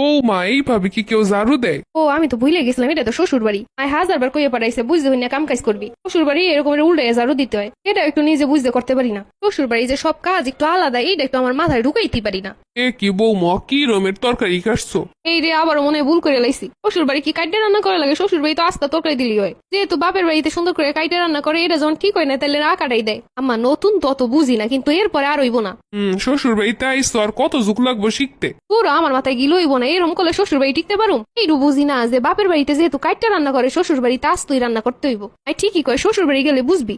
ও মা এইভাবে কি কেউ ঝাড়ু দেয়? ও, আমি তো ভুলে গেছিলাম, এটা তো শ্বশুর বাড়ি আয় হাজার বার কইয়ে পাঠাইছে, বুঝতে হই না কাম কাজ করবি। শ্বশুর বাড়ি এরকমের উল্টে ঝাড়ু দিতে হয়। এটা একটু নিজে বুঝতে করতে পারি না। শ্বশুর বাড়ি যে সব কাজ একটু আলাদা, এইটা একটু আমার মাথায় ঢুকাইতে পারি না। এ কি বৌমা কি রমের তরকারি কাটছো এই রে আবারও মনে ভুল করে লাইছি। শ্বশুর বাড়ি কি কাইটে রান্না করা লাগে? শ্বশুর বাড়ি তো আস্তা তরকারি দিলি হয়। যেহেতু বাপের বাড়িতে সুন্দর করে কাইটে রান্না করে এটা যখন ঠিক হয় না তাহলে আকাটাই দেয়। আমার নতুন তত বুঝি না কিন্তু এরপরে আর হইব না। হুম শ্বশুর বাড়িতে আইসো আর কত ঝুঁক লাগবো শিখতে? পুরো আমার মাথায় গিল হইব না এরকম করলে শ্বশুর বাড়ি টিকতে পারুম? এইটু বুঝি না যে বাপের বাড়িতে যেহেতু কাইটটা রান্না করে শ্বশুর বাড়িতে আস্তই রান্না করতে হইব। আই ঠিকই কয় শ্বশুর বাড়ি গেলে বুঝবি।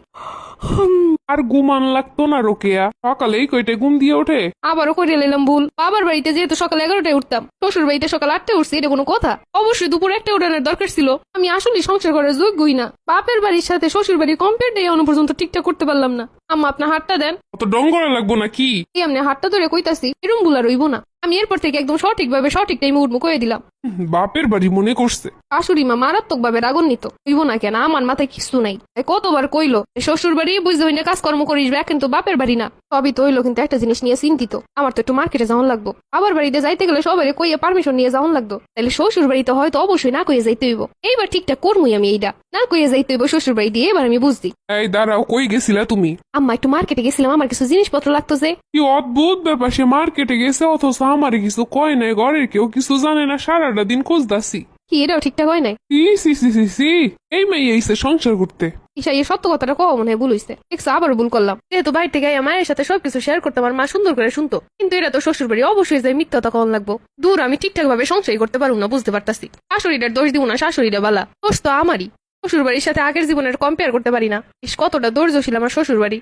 আর ঘুমান লাগতো না রোকেয়া। সকালেই কইটে ঘুম দিয়ে ওঠে। আবারও করে নিলাম ভুল। বাবার বাড়িতে যেহেতু সকাল এগারোটায় উঠতাম শ্বশুর বাড়িতে সকাল আটটায় উঠছি এটা কোনো কথা? অবশ্যই দুপুর একটা উঠানোর দরকার ছিল। আমি আসলে সংসার করার যোগ্যই না। বাপের বাড়ির সাথে শ্বশুর বাড়ি কম্পেয়ার দিয়ে এখনও পর্যন্ত ঠিকঠাক করতে পারলাম না। আম্মা আপনার হাতটা দেন। অত ডঙ্গরা লাগবো না কি আপনি হাতটা ধরে কইতাছি এরম আর রইব না। আমি এরপর থেকে একদম সঠিকভাবে সঠিক টাইমে উঠবো কয়ে দিলাম। বাপের বাড়ি মনে করছে। শাশুড়ি মা মারাত্মক ভাবে রাগুন নিত তুইব না কেন, আমার মাথায় কিছু নাই। তাই কতবার কইলো শ্বশুর বাড়ি বুঝতে হইনা কাজকর্ম করিস ব্যাক কিন্তু বাপের বাড়ি না। সবই তো হইল কিন্তু একটা জিনিস নিয়ে চিন্তিত। আমার তো একটু মার্কেটে যাওয়ান লাগবো। আবার বাড়িতে যাইতে গেলে সবাই কইয়া পারমিশন নিয়ে যাওয়ান লাগতো তাহলে শ্বশুর বাড়িতে হয়তো অবশ্যই না কইয়া যাইতে হইব। এইবার ঠিকঠাক করমুই আমি এইটা না কইয়ে যাইতে হইব শ্বশুর বাড়ি দিয়ে এবার আমি বুঝছি। এই দাঁড়াও কই গেছিলা তুমি? আম্মা একটু মার্কেটে গেছিলাম আমার কিছু জিনিসপত্র লাগতো যে। কি অদ্ভুত ব্যাপার সে মার্কেটে গেছে অথচ আমার কিছু কয় নাই ঘরের কেউ কিছু জানে না সারাটা দিন খুঁজতাছি। কি এটাও ঠিকঠাক হয় নাই? সি সি সি সি সি এই মেয়ে এইসে সংসার করতে। ঈশা এই সত্য কথাটা কওয়া মনে হয় ভুল হইছে। দেখছ আবার ভুল করলাম। যেহেতু বাড়ি থেকে মায়ের সাথে সবকিছু শেয়ার করতে আমার মা সুন্দর করে শুনতো। কিন্তু এটা তো শ্বশুর বাড়ি অবশ্যই যে মিথ্যা কম লাগবো। দূর আমি ঠিকঠাক ভাবে সংশয় করতে পারব না বুঝতে পারতাছি। শাশুড়িটার দোষ দিব না শাশুড়িটা বালা। দোষ তো আমারই। শ্বশুর বাড়ির সাথে আগের জীবনের কম্পেয়ার করতে পারি না। ইস কতটা ধৈর্যশীল আমার শ্বশুর বাড়ি